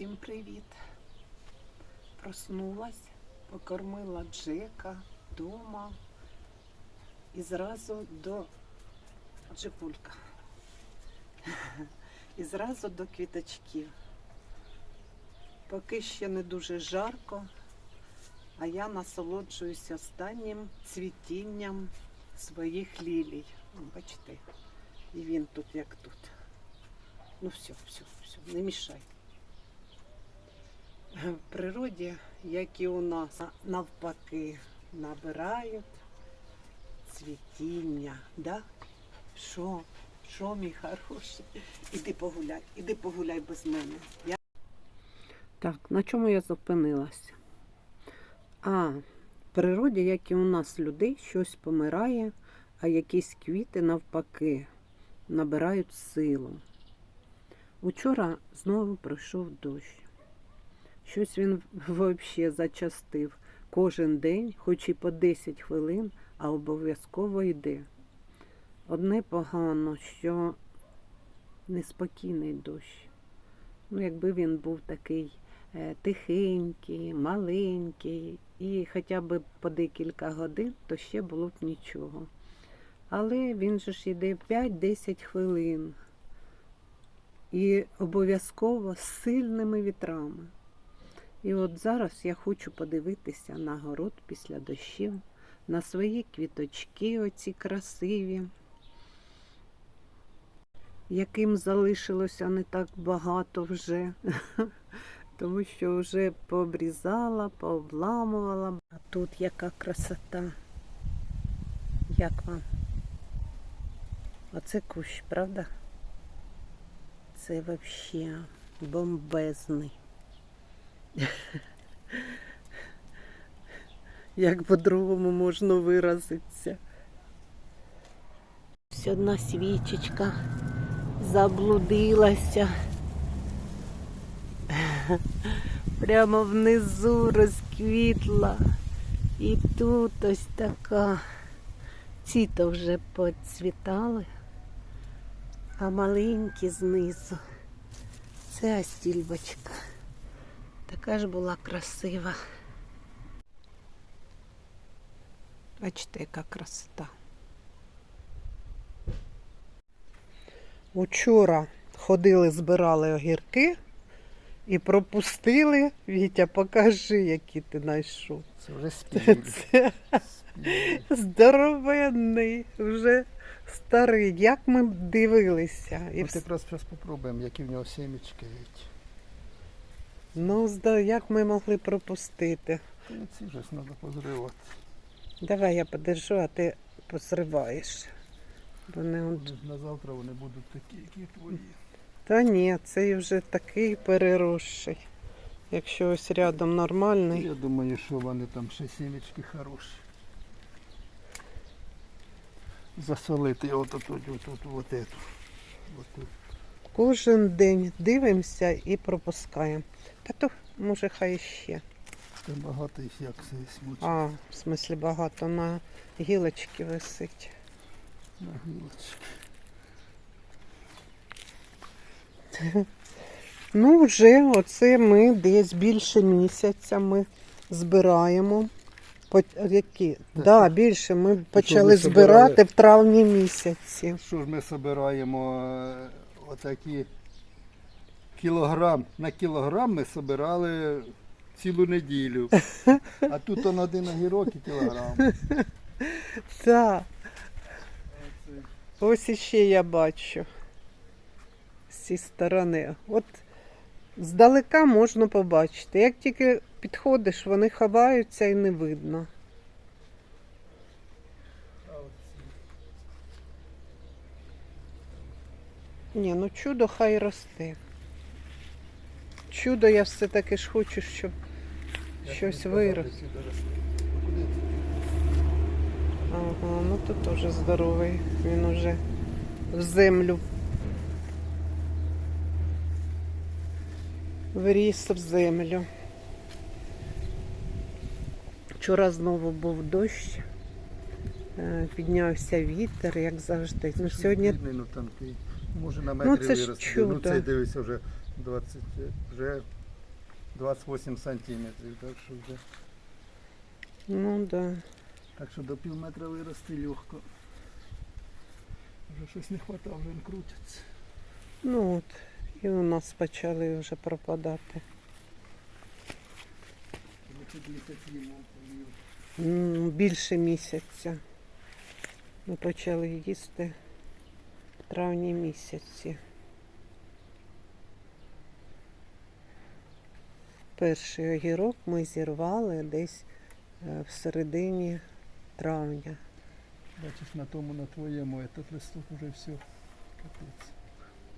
Всім привіт! Проснулась, покормила Джека вдома і зразу до Джипулька. І зразу до квіточків. Поки ще не дуже жарко, а я насолоджуюсь останнім цвітінням своїх лілій. Бачите, і він тут як тут. Ну все, все, все, не мішай. В природі, як і у нас, навпаки, набирають цвітіння. Да? Що? Що, мій хороший? Іди погуляй, іди погуляй без мене. Я... Так, на чому я зупинилася? А, в природі, як і у нас людей, щось помирає, а якісь квіти навпаки набирають силу. Учора знову пройшов дощ. Щось він взагалі зачастив. Кожен день, хоч і по 10 хвилин, а обов'язково йде. Одне погано, що неспокійний дощ. Ну, якби він був такий е, тихенький, маленький, і хоча б по декілька годин, то ще було б нічого. Але він же ж йде 5-10 хвилин. І обов'язково з сильними вітрами. І от зараз я хочу подивитися на город після дощів, на свої квіточки, оці красиві, яким залишилося не так багато вже, тому що вже пообрізала, пообламувала. А тут яка красота. Як вам? Оце кущ, правда? Це взагалі бомбезний. Як по-другому можна виразитися. Ось одна свічечка заблудилася. Прямо внизу розквітла. І тут ось така. Ці то вже поцвітали, а маленькі знизу. Це астільбочка. Така ж була красива. Бачите, яка красота. Учора ходили, збирали огірки і пропустили. Вітя, покажи, які ти знайшов. Це вже спіль. Це здоровенний, вже старий. Як ми дивилися. Ось якраз зараз спробуємо, які в нього сімечки. Ну, зда- як ми могли пропустити? Ці вже треба позривати. Давай я подержу, а ти позриваєш. Вони. На завтра вони будуть такі, які твої. Та ні, цей вже такий переросший. Якщо ось рядом нормальний. Я думаю, що вони там ще сімечки хороші. Засолити от тут, от, от, от. От тут. Кожен день дивимося і пропускаємо. Та то, може, хай ще. Багато їх як це смучить А, в смислі багато на гілочці висить. на гілочки. Ну, вже оце ми десь більше місяця ми збираємо. По, які? Так. Да, більше ми почали збирати в травні місяці. Що ж ми збираємо отакі кілограм. На кілограм ми збирали цілу неділю. А тут он один огірок і кілограм. Так, ось іще я бачу. З цієї сторони. От здалека можна побачити. Як тільки підходиш, вони ховаються і не видно. Ні, ну чудо хай росте. Чудо я все-таки ж хочу, щоб щось виросло. Ага, ну тут теж здоровий. Він уже в землю. Вріс в землю. Вчора знову був дощ, е, піднявся вітер, як завжди. Ну, сьогодні ну, там, може на Ну, метрі це ж чудо. Ну, цей дивися вже 20, вже 28 сантиметрів, так що вже. Ну да. Так що до пів метра вирости легко. Вже щось не вистачає, вже він крутиться. Ну от. І у нас почали вже пропадати. Більше місяця. Ми почали їсти травні місяці. Перший огірок ми зірвали десь е, в середині травня. Бачиш, на тому, на твоєму, этот листок уже все. Капець.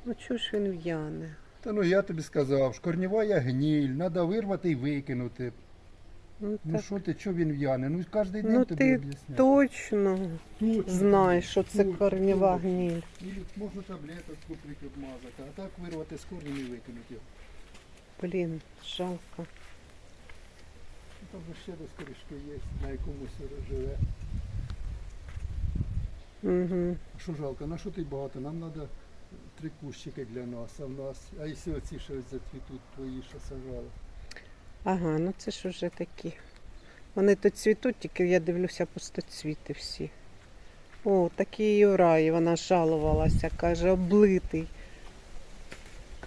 Ну чого ж він в'яне? Та ну я тобі сказав, шкорнєва гніль, треба вирвати і викинути. Ну, Ну так, що ти, що він в'яне? Ну кожен день ну тобі ти об'ясняю. точно Точно. знаєш, що це Точно, корнєва гніль. І можна таблеток купити обмазати, а так вирвати з корнем і викинути його. Блін, жалко. Ну, Там же ще десь корішки є, на якомусь живе. Угу. А що жалко, на що ти багато? Нам треба три кущики для нас, а в нас. А якщо оці ще зацвітуть твої, що сажали. Ага, ну це ж уже такі. Вони то цвітуть, тільки я дивлюся пустоцвіти всі. О, такий Юрай, вона жалувалася, каже, облитий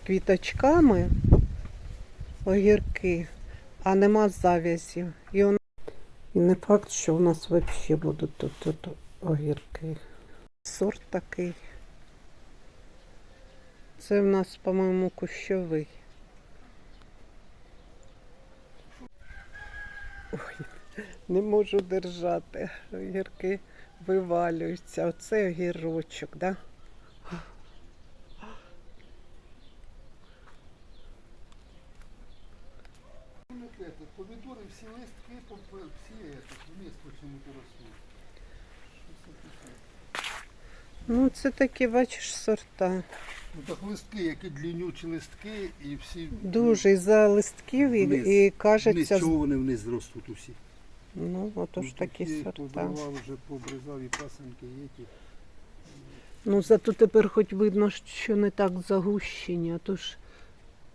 квіточками огірки, а нема зав'язів. І, он... І не факт, що у нас взагалі будуть тут, тут огірки. Сорт такий. Це в нас, по-моєму, кущовий. Ой, не можу держати. Огірки вивалюються. Оце огірочок, да? Ну, помідори всі листки, всі это, вниз почему-то ростуть. Ну, це такі, бачиш, сорта. Ну так листки, які длиннючі листки і всі. Дуже із-за листків і, Вниз. і Вниз, кажеться, чого вони вниз ростуть усі? ну, отож такі сорта. Побривав, вже пообрізав і пасенки є ті. Ну, зато тепер хоч видно, що не так загущені, а то ж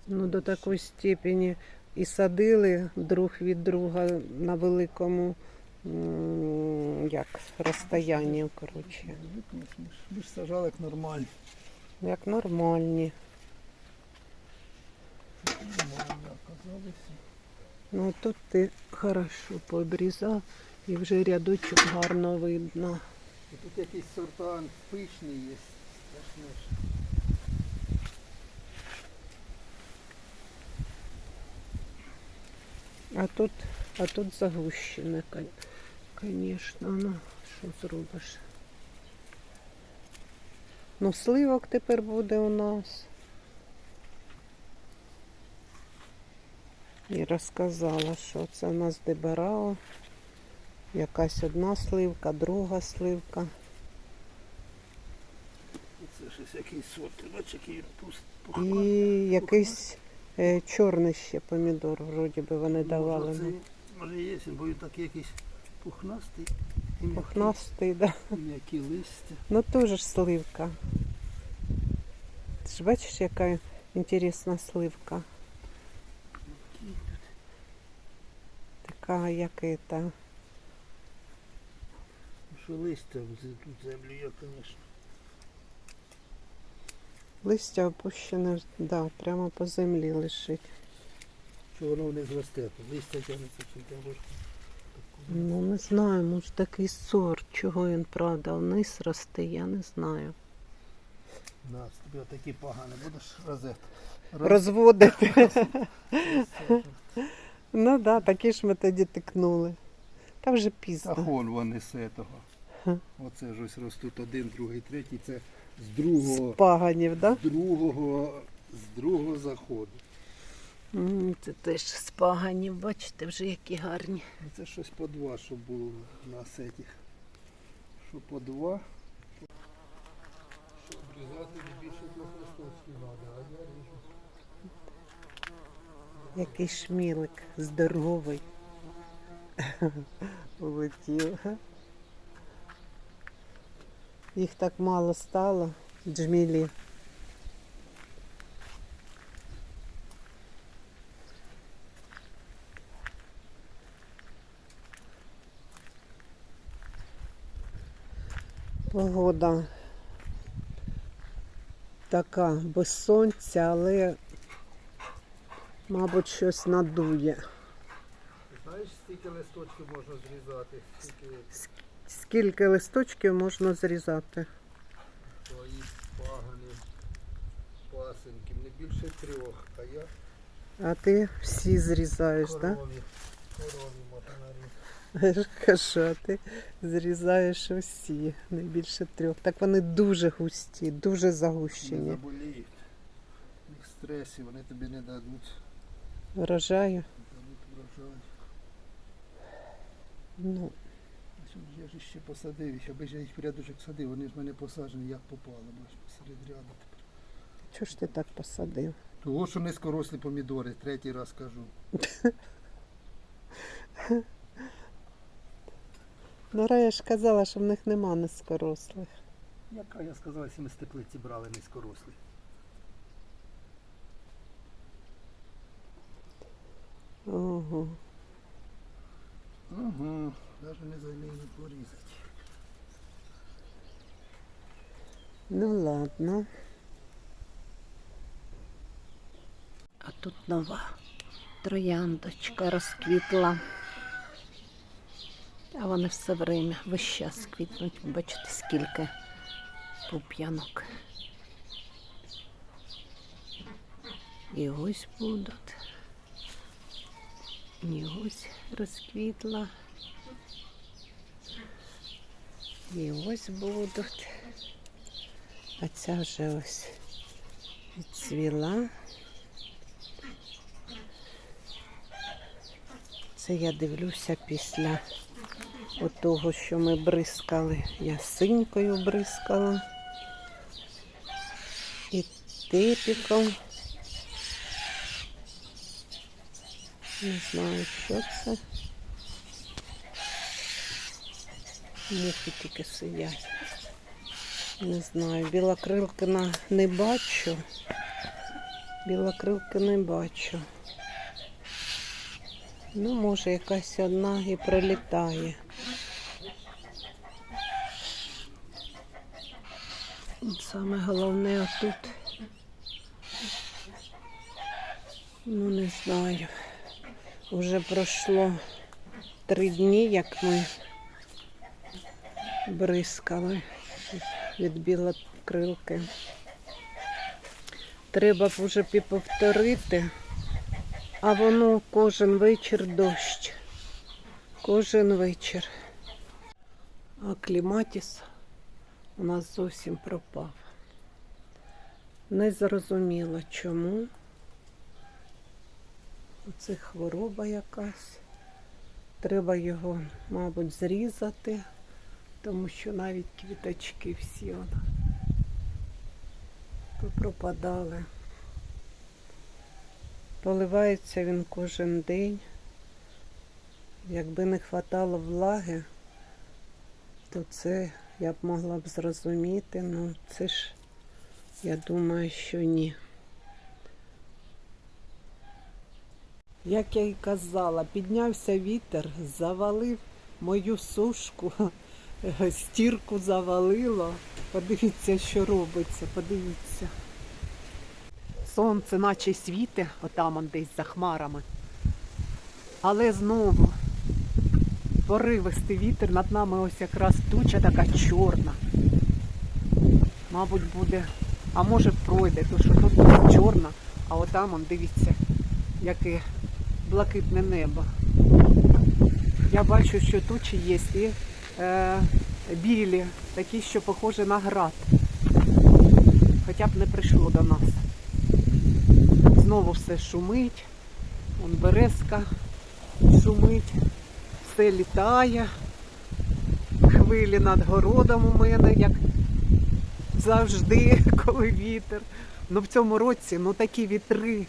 ну, до такої степені і садили друг від друга на великому м, як, розстоянні, коротше. Ж- Ми ж сажали як нормально. Як нормальні. Ну тут ти хорошо пообрізав і вже рядочок гарно видно. І тут якісь сорта пишні є. А тут, а тут загущене, звісно, ну що зробиш. Ну, сливок тепер буде у нас. І розказала, що це у нас дебарао. Якась одна сливка, друга сливка. Це щось якийсь сорт. Бачиш, який пуст І якийсь е, чорний ще помідор, вроді би вони давали. Може, це, може є, бо він такий якийсь пухнастий. Пухнастий, да. М'які листя. Ну теж ж сливка. Ти ж бачиш, яка інтересна сливка. Така, як это. Що листя в тут землю є, звісно. Листя опущене, да, прямо по землі лежить. Що воно не зросте, то листя тягнеться чи там Ну не знаю, може такий сорт, чого він правда вниз росте, я не знаю. На, тобі отакі погані, будеш розет. Розводити. Ну так, да, такі ж ми тоді тикнули. Та вже А пізно. хон вони з этого. Ха. Оце ж ось ростуть один, другий, третій. Це з другого, З паганів, так? з другого, з другого заходу. М, Це теж з паганів, бачите, вже які гарні. Це щось по два, щоб було у нас этих. Що по два. Щоб обрізати більше листочків треба, а я ріжу. Який шмілик здоровий. Улетів. Їх так мало стало, джмілі. Погода така без сонця, але, мабуть, щось надує. Знаєш, скільки листочків можна зрізати? Скільки Скільки листочків можна зрізати? твої пагани, пасенки, не більше трьох, а я А ти всі зрізаєш, так? корові, корові мотанарі. Я ж кажу, а ти зрізаєш усі, не більше трьох. Так вони дуже густі, дуже загущені. заболіють. У них стресі, вони тобі не дадуть, врожай. Ну, Ось от Я ж ще посадив, їх, аби ж я їх в рядочок садив, вони ж в мене посаджені, як попало, бач, посеред ряду тепер. чого ж ти так посадив? Того, що низькорослі помідори, третій раз кажу. Ну, Рая ж казала, що в них нема низькорослих. Яка я сказав, якщо ми з теплиці брали низькорослі. Ого. Угу. Навіть не заміню порізати. Ну ладно. А тут нова трояндочка розквітла. А вони все время весь час квітнуть. Бачите, скільки пуп'янок. І ось будуть. І ось розквітла. І ось будуть. А ця вже ось відцвіла. Це я дивлюся після того, що ми бризкали. Я синькою бризкала. І типіком. Не знаю, що це. Мухи тільки сидять. Не знаю, білокрилкина не бачу. Білокрилки не бачу. Ну, може, якась одна і прилітає. Саме головне отут. Ну, не знаю. Уже пройшло три дні, як ми бризкали від білокрилки. Треба б уже повторити, а воно кожен вечір дощ. Кожен вечір. А кліматіс у нас зовсім пропав. Не зрозуміло чому. Це хвороба якась. Треба його, мабуть, зрізати тому що навіть квіточки всі он пропадали. Поливається він кожен день. Якби не хватало влаги, то це я б могла б зрозуміти, ну це ж я думаю, що ні. Як я й казала, піднявся вітер, завалив мою сушку. Стірку завалило. Подивіться, що робиться, подивіться. Сонце наче світе, отам десь за хмарами. Але знову поривистий вітер над нами ось якраз туча така чорна. Мабуть, буде, а може пройде, тому що тут чорна, а отам он, дивіться, яке блакитне небо. Я бачу, що тучі є і е, білі, такі, що похожі на град. Хоча б не прийшло до нас. Знову все шумить, Вон березка шумить, все літає, хвилі над городом у мене, як завжди, коли вітер. Ну в цьому році ну такі вітри,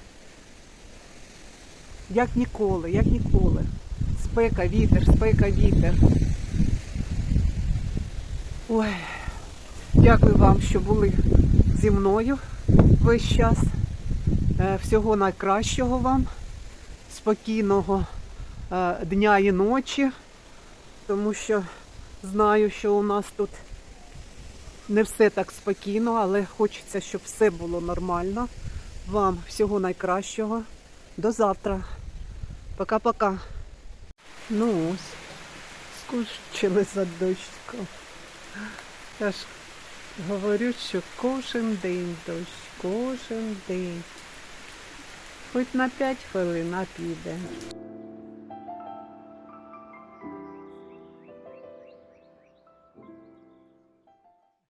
як ніколи, як ніколи. Спека, вітер, спека, вітер. Ой, дякую вам, що були зі мною весь час. Е, Всього найкращого вам, спокійного дня і ночі, тому що знаю, що у нас тут не все так спокійно, але хочеться, щоб все було нормально. Вам всього найкращого. До завтра. Пока-пока. Ну ось, скучили за дощиком. Я ж говорю, що кожен день дощ, кожен день. Хоч на 5 хвилин, а піде.